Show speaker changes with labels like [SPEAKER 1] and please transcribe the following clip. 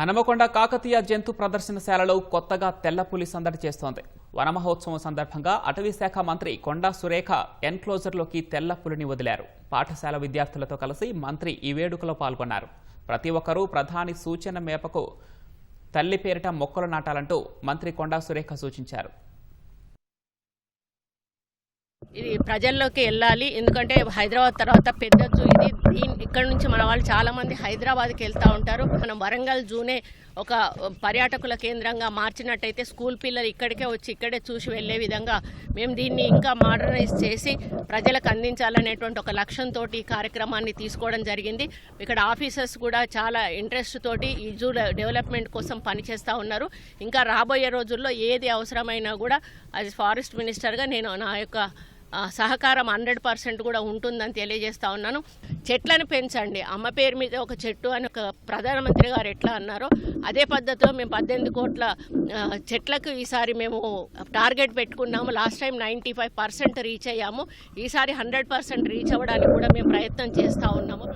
[SPEAKER 1] హనమకొండ కాకతీయ జంతు ప్రదర్శనశాలలో కొత్తగా తెల్ల పులి సందడి చేస్తోంది. వనమహోత్సవం సందర్భంగా అటవీ శాఖ మంత్రి కొండా సురేఖ ఎన్క్లోజర్లోకి తెల్ల పులిని వదిలారు. పాఠశాల విద్యార్థులతో కలిసి మంత్రి ఈ వేడుకలో పాల్గొన్నారు. ప్రతి ఒక్కరూ ప్రధాని సూచన మేపకు తల్లి పేరిట మొక్కలు నాటాలంటూ మంత్రి కొండా సురేఖ సూచించారు.
[SPEAKER 2] ఇది ప్రజల్లోకి వెళ్ళాలి. ఎందుకంటే హైదరాబాద్ తర్వాత పెద్ద జూ ఇది ఇక్కడ నుంచి మన వాళ్ళు చాలా మంది హైదరాబాద్కి వెళ్తూ ఉంటారు. మనం వరంగల్ జూనే ఒక పర్యాటకుల కేంద్రంగా మార్చినట్టయితే స్కూల్ పిల్లలు ఇక్కడికే వచ్చి ఇక్కడే చూసి వెళ్ళే విధంగా మేము దీన్ని ఇంకా మోడర్నైజ్ చేసి ప్రజలకు అందించాలనేటువంటి ఒక లక్ష్యంతో ఈ కార్యక్రమాన్ని తీసుకోవడం జరిగింది. ఇక్కడ ఆఫీసర్స్ కూడా చాలా ఇంట్రెస్ట్ తోటి ఈ జూ డెవలప్మెంట్ కోసం పనిచేస్తూ ఉన్నారు. ఇంకా రాబోయే రోజుల్లో ఏది అవసరమైనా కూడా అది ఫారెస్ట్ మినిస్టర్గా నేను నా యొక్క సహకారం హండ్రెడ్ పర్సెంట్ కూడా ఉంటుందని తెలియజేస్తా ఉన్నాను. చెట్లను పెంచండి. అమ్మ పేరు మీద ఒక చెట్టు అని ఒక ప్రధానమంత్రి గారు ఎట్లా అన్నారో అదే పద్ధతిలో మేము పద్దెనిమిది కోట్ల చెట్లకు ఈసారి మేము టార్గెట్ పెట్టుకున్నాము. Last time ninety five percent reach అయ్యాము. ఈసారి హండ్రెడ్ పర్సెంట్ రీచ్ అవ్వడానికి కూడా మేము ప్రయత్నం చేస్తూ ఉన్నాము.